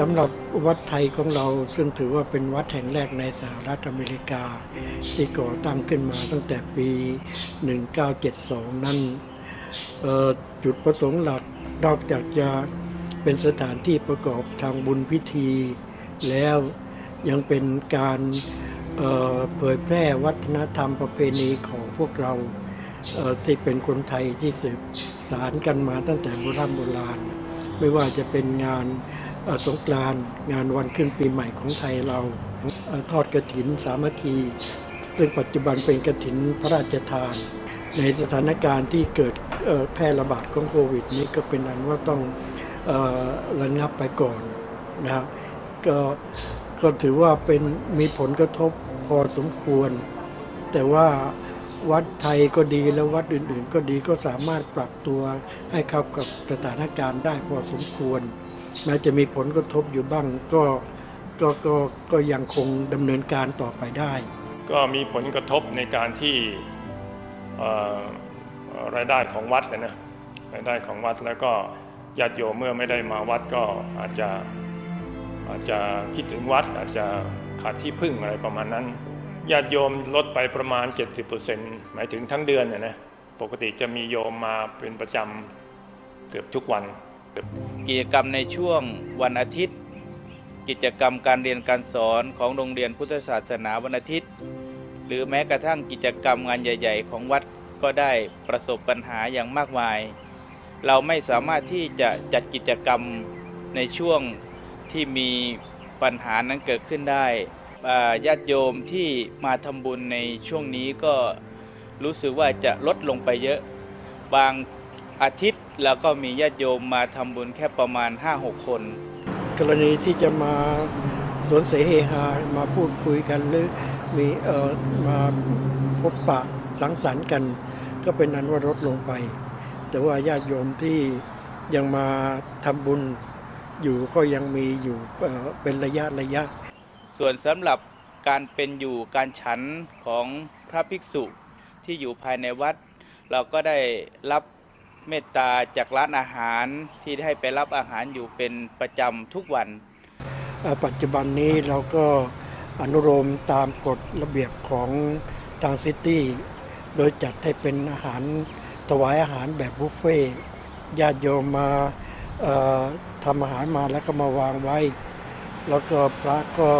สำหรับวัดไทยของเราซึ่งถือว่าเป็นวัดแห่งแรกในสหรัฐอเมริกา ที่ก่อตั้งขึ้นมาตั้งแต่ปี 1972 นั้นจุดประสงค์หลักนอกจากจะเป็นสถานที่ประกอบทางบุญพิธี แล้วยังเป็นการเผยแพร่วัฒนธรรมประเพณีของพวกเราเที่เป็นคนไทยที่สืบสารกันมาตั้งแต่โบราณโบราณ ไม่ว่าจะเป็นงาน สงกรานงานวันขึ้นปีใหม่ของไทยเราทอดกระถินสามัคคี ซึ่งปัจจุบันเป็นกระถินพระราชทาน ในสถานการณ์ที่เกิดแพร่ระบาดของโควิด นี้ก็เป็นอันว่าต้องอระงับไปก่อนนะครับก็ก็ถือว่าเป็นมีผลกระทบพอสมควร แต่ว่าวัดไทยก็ดีและวัดอื่น ๆ ก็ดีก็สามารถปรับตัวให้เข้ากับสถานการณ์ได้พอสมควร แม้จะมีผลกระทบอยู่บ้างก็ก็ก็ก็ยังคงดำเนินการต่อไปได้ ก็มีผลกระทบในการที่รายได้ของวัดนะนะรายได้ของวัดแล้วก็ญาติโยมเมื่อไม่ได้มาวัดก็อาจจะอาจจะคิดถึงวัด อาจจะขาดที่พึ่งอะไรประมาณนั้นญาติโยมลดไปประมาณ 70%หมายถึงทั้งเดือนนะนะปกติจะมีโยมมาเป็นประจำเกือบทุกวัน กิจกรรมในช่วงวันอาทิตย์ กิจกรรมการเรียนการสอนของโรงเรียนพุทธศาสนาวันอาทิตย์ หรือแม้กระทั่งกิจกรรมงานใหญ่ ๆ ของวัดก็ได้ประสบปัญหาอย่างมากมาย เราไม่สามารถที่จะจัดกิจกรรมในช่วงที่มีปัญหานั้นเกิดขึ้นได้ญาติโยมที่มาทำบุญในช่วงนี้ก็รู้สึกว่าจะลดลงไปเยอะ บางอาทิตย์ แล้วก็มีญาติโยมมาทำบุญแค่ประมาณ 5-6 คน กรณีที่จะมาสวนเสเฮฮามาพูดคุยกันหรือมีเอ่อมาพบปะสังสรรค์กัน ก็เป็นนั้นว่าลดลงไป แต่ว่าญาติโยมที่ยังมาทำบุญอยู่ก็ยังมีอยู่เอ่อเป็นระยะระยะ ส่วนสำหรับการเป็นอยู่การฉันของพระภิกษุที่อยู่ภายในวัด เราก็ได้รับ เมตตาจากร้านอาหารที่ให้ไปรับอาหารอยู่เป็นประจำทุกวัน ปัจจุบันนี้เราก็อนุโลมตามกฎระเบียบของทางซิตี้ โดยจัดให้เป็นอาหารถวายอาหารแบบบุฟเฟ่ญาติโยมมาทำอาหารมาแล้วก็มาวางไว้ แล้วก็พระก็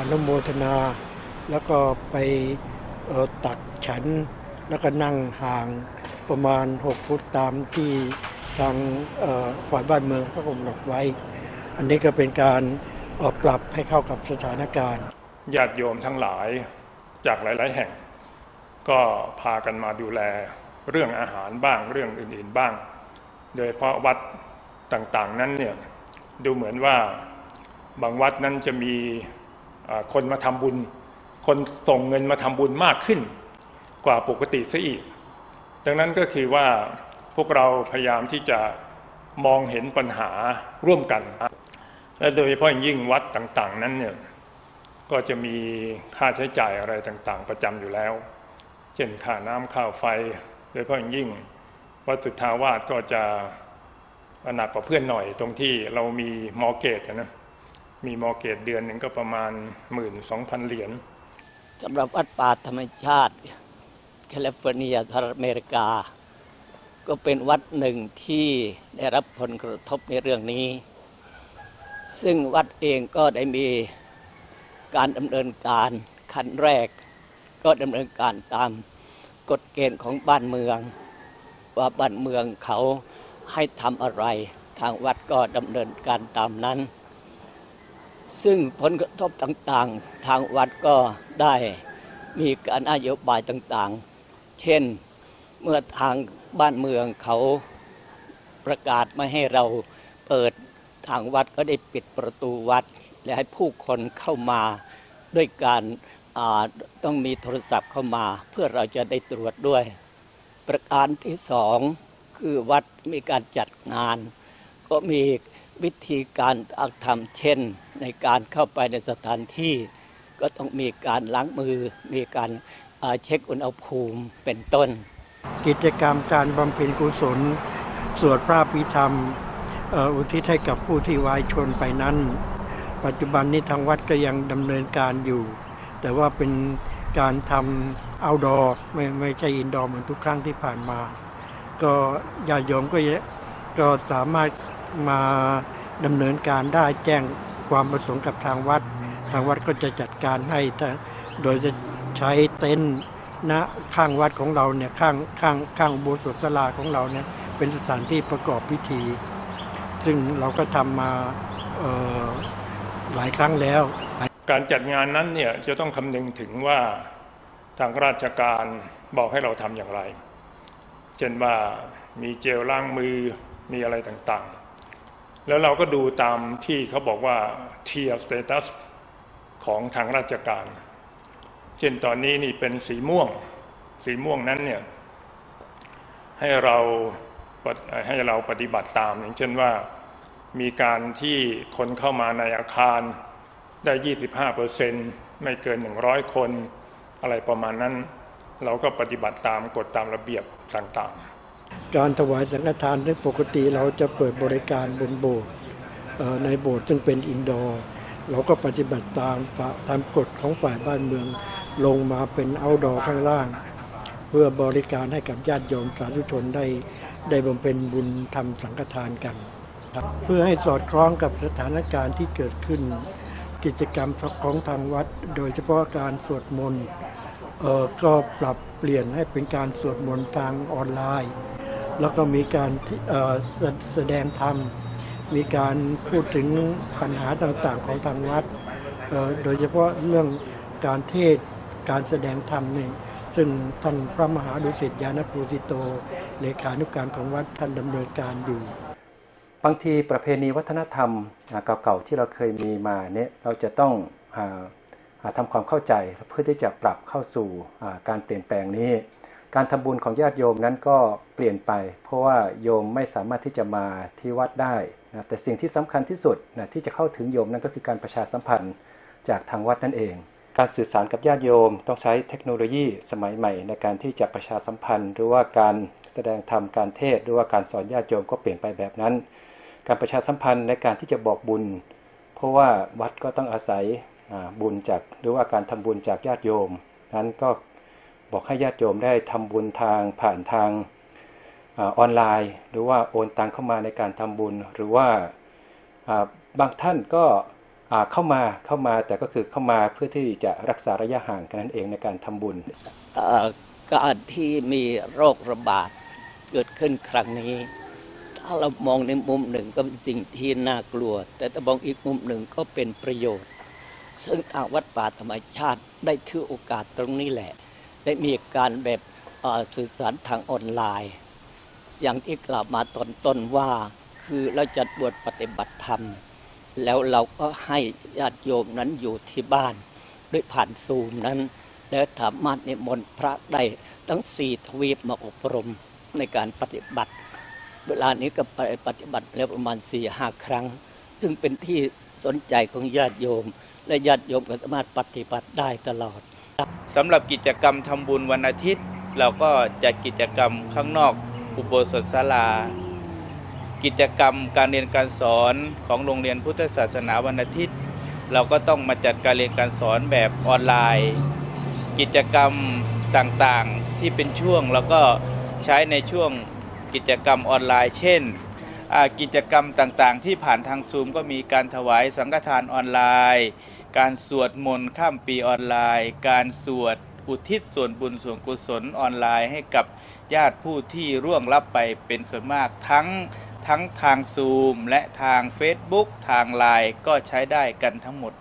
อนุโมทนา แล้วก็ไปตักฉันแล้วก็นั่งห่าง ประมาณ 6 ฟุตตามที่ทางเอ่อฝ่ายบ้านเมืองเขากำหนดไว้ อันนี้ก็เป็นการออปรับให้เข้ากับสถานการณ์ญาติโยมทั้งหลายจากหลาย ๆ แห่ง ก็พากันมาดูแลเรื่องอาหารบ้างเรื่องอื่น ๆ บ้าง โดยเฉพาะวัดต่าง ๆ นั้นเนี่ยดูเหมือนว่าบางวัดนั้นจะมีคนมาทำบุญ คนส่งเงินมาทำบุญมากขึ้น กว่าปกติซะอีก ดังนั้นก็คือว่าพวกเราพยายามที่จะมองเห็นปัญหาร่วมกัน และโดยเฉพาะอย่างยิ่งวัดต่างๆ นั้นเนี่ยก็จะมีค่าใช้จ่ายอะไรต่างๆ ประจำอยู่แล้ว เช่นค่าน้ำค่าไฟ โดยเฉพาะอย่างยิ่งวัดสุทธาวาสก็จะหนักกว่าเพื่อนหน่อยตรงที่เรามีมอร์เกตนะมีมอร์เกตเดือนหนึ่งก็ประมาณหมื่นสองพันเหรียญสำหรับวัดป่าธรรมชาติ แคลิฟอร์เนียสหรัฐอเมริกา ก็เป็นวัดหนึ่งที่ได้รับผลกระทบในเรื่องนี้ ซึ่งวัดเองก็ได้มีการดำเนินการขั้นแรก ก็ดำเนินการตามกฎเกณฑ์ของบ้านเมือง ว่าบ้านเมืองเขาให้ทำอะไร ทางวัดก็ดำเนินการตามนั้น ซึ่งผลกระทบต่างๆ ทางวัดก็ได้มีการนโยบายต่างๆ เช่นเมื่อทางบ้านเมืองเขาประกาศไม่ให้เราเปิดทางวัดก็ได้ปิดประตูวัด และให้ผู้คนเข้ามาด้วยการาต้องมีโทรศัพท์เข้ามา เพื่อเราจะได้ตรวจด้วย ประการที่สองคือวัดมีการจัดงาน ก็มีวิธีการทำเช่น ในการเข้าไปในสถานที่ ก็ต้องมีการล้างมือ มีการ เช็คอุณหภูมิเป็นต้น กิจกรรมการบำเพ็ญกุศล สวดพระพิธรรมอุทิศให้กับผู้ที่วายชนไปนั้น ปัจจุบันนี้ทางวัดก็ยังดำเนินการอยู่ แต่ว่าเป็นการทำเอาดอไม่ไม่ใช่อินดอร์เหมือนทุกครั้งที่ผ่านมา ก็ญาติโยมก็เยอะก็สามารถมาดำเนินการได้แจ้งความประสงค์กับทางวัด ทางวัดก็จะจัดการให้โดยจะ ใช้เต็นท์ณข้างวัดของเราเนี่ยข้างข้างข้างอุโบสถศาลาของเราเนี่ยเป็นสถานที่ประกอบพิธี ซึ่งเราก็ทำมาหลายครั้งแล้ว การจัดงานนั้นเนี่ยจะต้องคำนึงถึงว่าทางราชการบอกให้เราทำอย่างไร เช่นว่ามีเจลล้างมือมีอะไรต่างๆ แล้วเราก็ดูตามที่เขาบอกว่าเทียสเตตัสของทางราชการ เช่นตอนนี้นี่เป็นสีม่วง สีม่วงนั้นเนี่ยให้เราให้เราปฏิบัติตาม อย่างเช่นว่ามีการที่คนเข้ามาในอาคารได้ 25เปอร์เซ็นต์ไม่เกิน 100 คนอะไรประมาณนั้น เราก็ปฏิบัติตามกฎตามระเบียบต่างๆ การถวายสังฆทานซึ่งปกติเราจะเปิดบริการบนโบสถ์ในโบสถ์ซึ่งเป็นอินดอร์ เราก็ปฏิบัติตามตามกฎของฝ่ายบ้านเมือง ลงมาเป็นเอาดอข้างล่าง เพื่อบริการให้กับญาติโยมสาธุชนได้ได้บำเพ็ญบุญทำสังฆทานกันครับเพื่อให้สอดคล้องกับสถานการณ์ที่เกิดขึ้น กิจกรรมของทางวัด โดยเฉพาะการสวดมนต์เออก็ปรับเปลี่ยนให้เป็นการสวดมนต์ทางออนไลน์ แล้วก็มีการเออแสดงธรรม มีการพูดถึงปัญหาต่างๆของทางวัด โดยเฉพาะเรื่องการเทศ การแสดงธรรมนี่ซึ่งท่านพระมหาดุสิตญาณภูสิโต เลขานุการของวัดท่านดำเนินการอยู่ บางทีประเพณีวัฒนธรรมเก่าๆที่เราเคยมีมาเนี่ยเราจะต้องอาอ่าทำความเข้าใจเพื่อที่จะปรับเข้าสู่การเปลี่ยนแปลงนี้ การทำบุญของญาติโยมนั้นก็เปลี่ยนไป เพราะว่าโยมไม่สามารถที่จะมาที่วัดได้นะแต่สิ่งที่สำคัญที่สุดนะที่จะเข้าถึงโยมนั่นก็คือการประชาสัมพันธ์จากทางวัดนั่นเอง การสื่อสารกับญาติโยม ต้องใช้เทคโนโลยีสมัยใหม่ ในการที่จะประชาสัมพันธ์ หรือว่าการแสดงธรรมการเทศ หรือว่าการสอนญาติโยมก็เปลี่ยนไปแบบนั้น การประชาสัมพันธ์ในการที่จะบอกบุญ เพราะว่าวัดก็ต้องอาศัยบุญจากหรือว่าการทำบุญจากญาติโยม นั้นก็บอกให้ญาติโยมได้ทำบุญทางผ่านทางออนไลน์ หรือว่าโอนตังเข้ามาในการทำบุญ หรือว่าบางท่านก็ เข้ามาเข้ามาแต่ก็คือเข้ามาเพื่อที่จะรักษาระยะห่างกันนั่นเองในการทำบุญการที่มีโรคระบาดเกิดขึ้นครั้งนี้ ถ้าเรามองในมุมหนึ่งก็เป็นสิ่งที่น่ากลัว แต่ถ้ามองอีกมุมหนึ่งก็เป็นประโยชน์ ซึ่งทางวัดป่าธรรมชาติได้ถือโอกาสตรงนี้แหละ ได้มีการแบบสื่อสารทางออนไลน์ อย่างที่กล่าวมาตอนต้นว่าคือเราจัดบวชปฏิบัติธรรม แล้วเราก็ให้ญาติโยมนั้นอยู่ที่บ้านด้วยผ่านซูมนั้น แล้วสามารถนิมนต์พระได้ทั้งสี่ทวีปมาอบรมในการปฏิบัติ เวลานี้ก็ไปปฏิบัติแล้วประมาณสี่ห้าครั้ง ซึ่งเป็นที่สนใจของญาติโยม และญาติโยมก็สามารถปฏิบัติได้ตลอดสำหรับกิจกรรมทำบุญวันอาทิตย์ เราก็จัดกิจกรรมข้างนอกอุโบสถศาลา กิจกรรมการเรียนการสอนของโรงเรียนพุทธศาสนาวันอาทิตย์ เราก็ต้องมาจัดการเรียนการสอนแบบออนไลน์ กิจกรรมต่างๆที่เป็นช่วงแล้วก็ใช้ในช่วงกิจกรรมออนไลน์ เช่น กิจกรรมต่างๆ ที่ผ่านทางซูมก็มีการถวายสังฆทานออนไลน์ การสวดมนต์ข้ามปีออนไลน์ การสวดอุทิศส่วนบุญส่วนกุศลออนไลน์ ให้กับญาติผู้ที่ร่วงลับไปเป็นส่วนมากทั้ง ทั้งทางซูมและทาง Facebook ทางไลน์ก็ใช้ได้กันทั้งหมด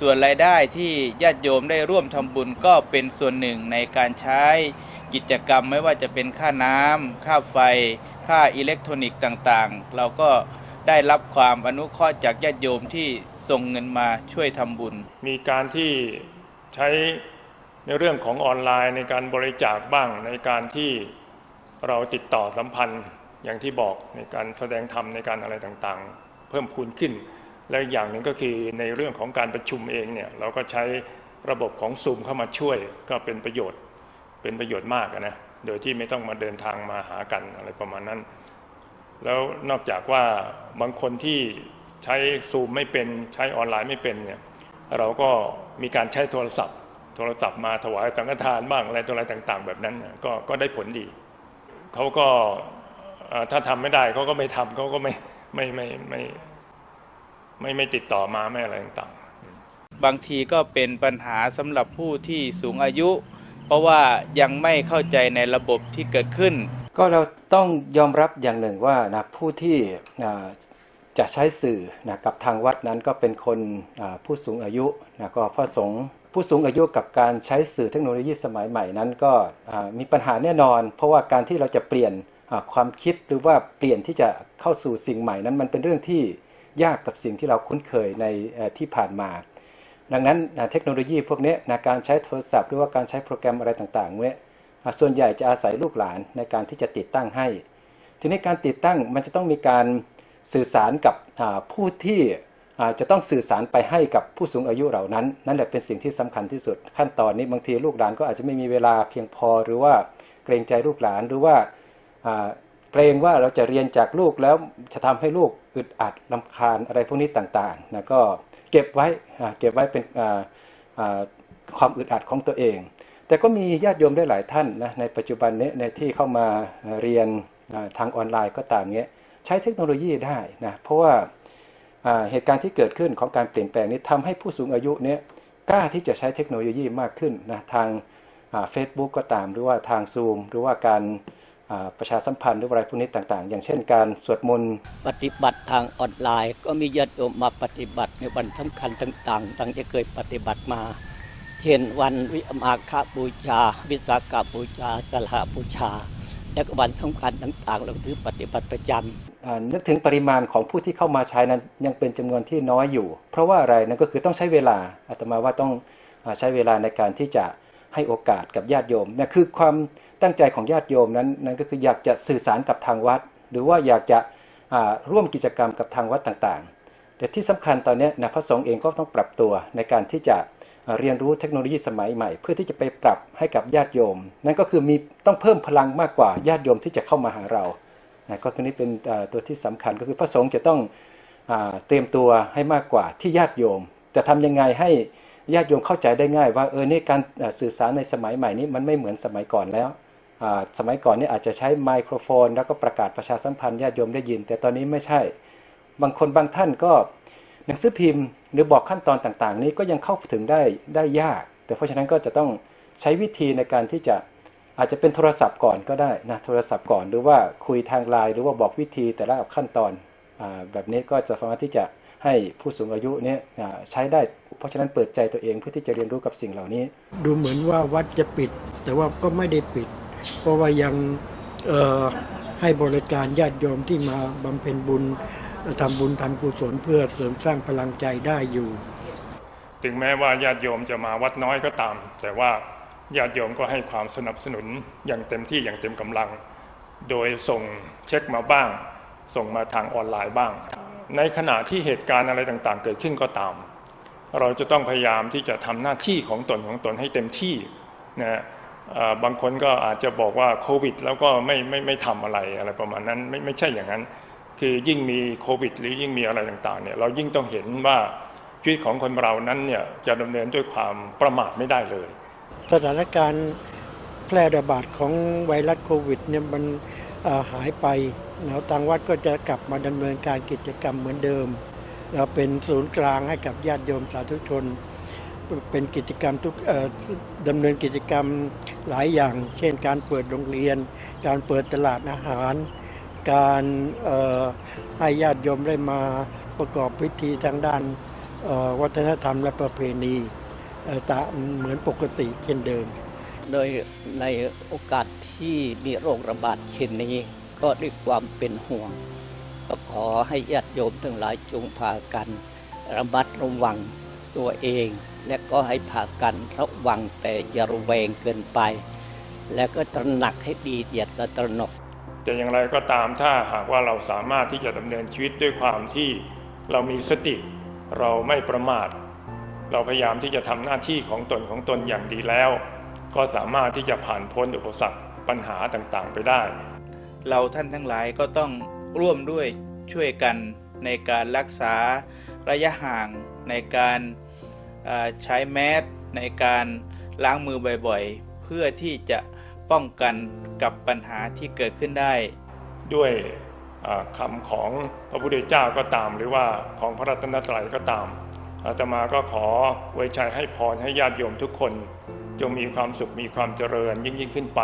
ส่วนรายได้ที่ญาติโยมได้ร่วมทำบุญก็เป็นส่วนหนึ่งในการใช้กิจกรรมไม่ว่าจะเป็นค่าน้ำค่าไฟ ค่าอิเล็กทรอนิกส์ต่างๆ เราก็ได้รับความอนุเคราะห์จากญาติโยมที่ส่งเงินมาช่วยทำบุญ มีการที่ใช้ในเรื่องของออนไลน์ในการบริจาคบ้างในการที่เราติดต่อสัมพันธ์ อย่างที่บอกในการแสดงธรรมในการอะไรต่างๆ เพิ่มพูนขึ้น และอีกอย่างหนึ่งก็คือในเรื่องของการประชุมเองเนี่ยเราก็ใช้ระบบของซูมเข้ามาช่วยก็เป็นประโยชน์เป็นประโยชน์มากนะโดยที่ไม่ต้องมาเดินทางมาหากันอะไรประมาณนั้น แล้วนอกจากว่าบางคนที่ใช้ซูมไม่เป็นใช้ออนไลน์ไม่เป็นเนี่ยเราก็มีการใช้โทรศัพท์ โทรศัพท์มาถวายสังฆทานบ้างอะไรตัวอะไรต่าง ๆ แบบนั้นก็ก็ได้ผลดีเขาก็ ถ้าทำไม่ได้เขาก็ไม่ทำเขาก็ไม่ไม่ไม่ไม่ไม่ไม่ติดต่อมาไม่อะไรต่างๆบางทีก็เป็นปัญหาสำหรับผู้ที่สูงอายุ เพราะว่ายังไม่เข้าใจในระบบที่เกิดขึ้น ก็เราต้องยอมรับอย่างหนึ่งว่านะผู้ที่อ่าจะใช้สื่อนะกับทางวัดนั้นก็เป็นคนอ่าผู้สูงอายุนะก็พระสงฆ์ผู้สูงอายุกับการใช้สื่อเทคโนโลยีสมัยใหม่นั้นก็อ่ามีปัญหาแน่นอน เพราะว่าการที่เราจะเปลี่ยนอ่า ความคิดหรือว่าเปลี่ยนที่จะเข้าสู่สิ่งใหม่นั้นมันเป็นเรื่องที่ยากกับสิ่งที่เราคุ้นเคยในที่ผ่านมา ดังนั้นเทคโนโลยีพวกนี้นะการใช้โทรศัพท์หรือว่าการใช้โปรแกรมอะไรต่างๆเนี่ยส่วนใหญ่จะอาศัยลูกหลานในการที่จะติดตั้งให้ ทีนี้การติดตั้งมันจะต้องมีการสื่อสารกับผู้ที่จะต้องสื่อสารไปให้กับผู้สูงอายุเหล่านั้น นั่นแหละเป็นสิ่งที่สำคัญที่สุดขั้นตอนนี้บางทีลูกหลานก็อาจจะไม่มีเวลาเพียงพอ หรือว่าเกรงใจลูกหลานหรือว่า เกรงว่าเราจะเรียนจากลูกแล้วจะทำให้ลูกอึดอัดลำคาญอะไรพวกนี้ต่างๆนะก็เก็บไว้เก็บไว้เป็นความอึดอัดของตัวเอง แต่ก็มีญาติโยมได้หลายท่านนะในปัจจุบันนี้ในที่เข้ามาเรียนทางออนไลน์ก็ตามเงี้ยใช้เทคโนโลยีได้นะเพราะว่าเหตุการณ์ที่เกิดขึ้นของการเปลี่ยนแปลงนี้ทำให้ผู้สูงอายุเนี้ยกล้าที่จะใช้เทคโนโลยีมากขึ้นนะทางเฟซบุ๊กก็ตามหรือว่าทางซูมหรือว่าการ ประชาสัมพันธ์หรืออะไรพวกนี้ต่าง ๆ อย่างเช่นการสวดมนต์ปฏิบัติทางออนไลน์ ก็มีญาติโยมมาปฏิบัติในวันสำคัญต่างๆตั้งที่เคยปฏิบัติมา เช่นวันวิมาฆบูชา วิสาขบูชาสลหบูชา และก็วันสำคัญต่างๆเราถือปฏิบัติประจำอ่านึกถึงปริมาณของผู้ที่เข้ามาใช้นั้นยังเป็นจำนวนที่น้อยอยู่ เพราะว่าอะไรนั่นก็คือต้องใช้เวลาอาตมาว่าต้องอาใช้เวลาในการที่จะให้โอกาสกับญาติโยมเนี่ยคือความ ตั้งใจของญาติโยมนั้นนั่นก็คืออยากจะสื่อสารกับทางวัด หรือว่าอยากจะร่วมกิจกรรมกับทางวัดต่างๆ แต่ที่สำคัญตอนนี้นะพระสงฆ์เองก็ต้องปรับตัวในการที่จะเรียนรู้เทคโนโลยีสมัยใหม่ เพื่อที่จะไปปรับให้กับญาติโยม นั่นก็คือมีต้องเพิ่มพลังมากกว่าญาติโยมที่จะเข้ามาหาเรานะก็ตัวนี้เป็นตัวที่สำคัญก็คือพระสงฆ์จะต้องอเตรียมตัวให้มากกว่าที่ญาติโยม จะทำยังไงให้ญาติโยมเข้าใจได้ง่าย ว่าเออเนี่ยการสื่อสารในสมัยใหม่นี้มันไม่เหมือนสมัยก่อนแล้ว สมัยก่อนนี่อาจจะใช้ไมโครโฟน แล้วก็ประกาศประชาสัมพันธ์ญาติโยมได้ยิน แต่ตอนนี้ไม่ใช่ บางคนบางท่านก็หนังสือพิมพ์ หรือบอกขั้นตอนต่างๆ นี้ก็ยังเข้าถึงได้ได้ยาก แต่เพราะฉะนั้นก็จะต้องใช้วิธีในการที่จะอาจจะเป็นโทรศัพท์ก่อนก็ได้นะโทรศัพท์ก่อนหรือว่าคุยทางไลน์หรือว่าบอกวิธีแต่ละขั้นตอนอแบบนี้ก็จะสามารถที่จะให้ผู้สูงอายุเนี่ยใช้ได้ เพราะฉะนั้นเปิดใจตัวเองเพื่อที่จะเรียนรู้กับสิ่งเหล่านี้ ดูเหมือนว่าวัดจะปิด แต่ว่าก็ไม่ได้ปิด เพราะว่ายังให้บริการญาติโยมที่มาบำเพ็ญบุญทำบุญทำกุศลเพื่อเสริมสร้างพลังใจได้อยู่ ถึงแม้ว่าญาติโยมจะมาวัดน้อยก็ตาม แต่ว่าญาติโยมก็ให้ความสนับสนุนอย่างเต็มที่อย่างเต็มกำลัง โดยส่งเช็คมาบ้าง ส่งมาทางออนไลน์บ้าง ในขณะที่เหตุการณ์อะไรต่างๆ เกิดขึ้นก็ตาม เราจะต้องพยายามที่จะทำหน้าที่ของตนของตนให้เต็มที่นะ บางคนก็อาจจะบอกว่าโควิด แล้วก็ไม่ไม่ไม่ทำอะไรอะไรประมาณนั้นไม่ไม่ใช่อย่างนั้น คือยิ่งมีโควิด หรือยิ่งมีอะไรต่างๆเนี่ยเรายิ่งต้องเห็นว่าชีวิตของคนเรานั้นเนี่ยจะดำเนินด้วยความประมาทไม่ได้เลย สถานการณ์แพร่ระบาดของไวรัสโควิดเนี่ยมันหายไปแล้วทางวัดก็จะกลับมาดำเนินการกิจกรรมเหมือนเดิม เราเป็นศูนย์กลางให้กับญาติโยมสาธุชน เป็นกิจกรรมทุกดำเนินกิจกรรมหลายอย่าง เช่น การเปิดโรงเรียน การเปิดตลาดอาหาร การให้ญาติโยมได้มาประกอบพิธีทางด้านวัฒนธรรมและประเพณีตามเหมือนปกติเช่นเดิม โดยในโอกาสที่มีโรคระบาดเช่นนี้ ก็ด้วยความเป็นห่วง ก็ขอให้ญาติโยมทั้งหลายจงพากันระมัดระวังตัวเอง และก็ให้พากันระวังแต่อย่าระแวงเกินไป และก็ตระหนักให้ดีอย่าตระหนก แต่อย่างไรก็ตามถ้าหากว่าเราสามารถที่จะดำเนินชีวิตด้วยความที่เรามีสติ เราไม่ประมาท เราพยายามที่จะทำหน้าที่ของตนของตนอย่างดีแล้ว ก็สามารถที่จะผ่านพ้นอุปสรรคปัญหาต่างๆ ไปได้ เราท่านทั้งหลายก็ต้องร่วมด้วยช่วยกันในการรักษาระยะห่างในการเอ่อ ใช้แมสในการล้างมือบ่อยๆ เพื่อที่จะป้องกันกับปัญหาที่เกิดขึ้นได้ ด้วยอ่าคำของพระพุทธเจ้าก็ตาม หรือว่าของพระรัตนตรัยก็ตามอาตมาก็ขอไว้ชัยให้พรให้ญาติโยมทุกคน จงมีความสุขมีความเจริญยิ่งยิ่งขึ้นไป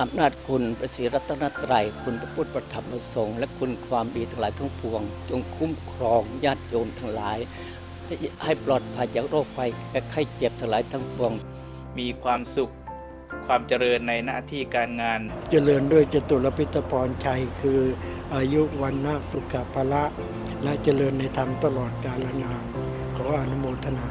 อำนาจคุณพระศรีรัตนตรัยคุณพระพุทธประธรรมประสงค์และคุณความดีทั้งหลายทั้งปวง จงคุ้มครองญาติโยมทั้งหลาย ให้ปลอดภัยจากโรคภัยไข้เจ็บทั้งหลายทั้งปวง มีความสุขความเจริญในหน้าที่การงาน เจริญด้วยจตุรพิธพรชัยคืออายุวันนะสุขภละ และเจริญในธรรมตลอดกาลนานขออนุโมทนา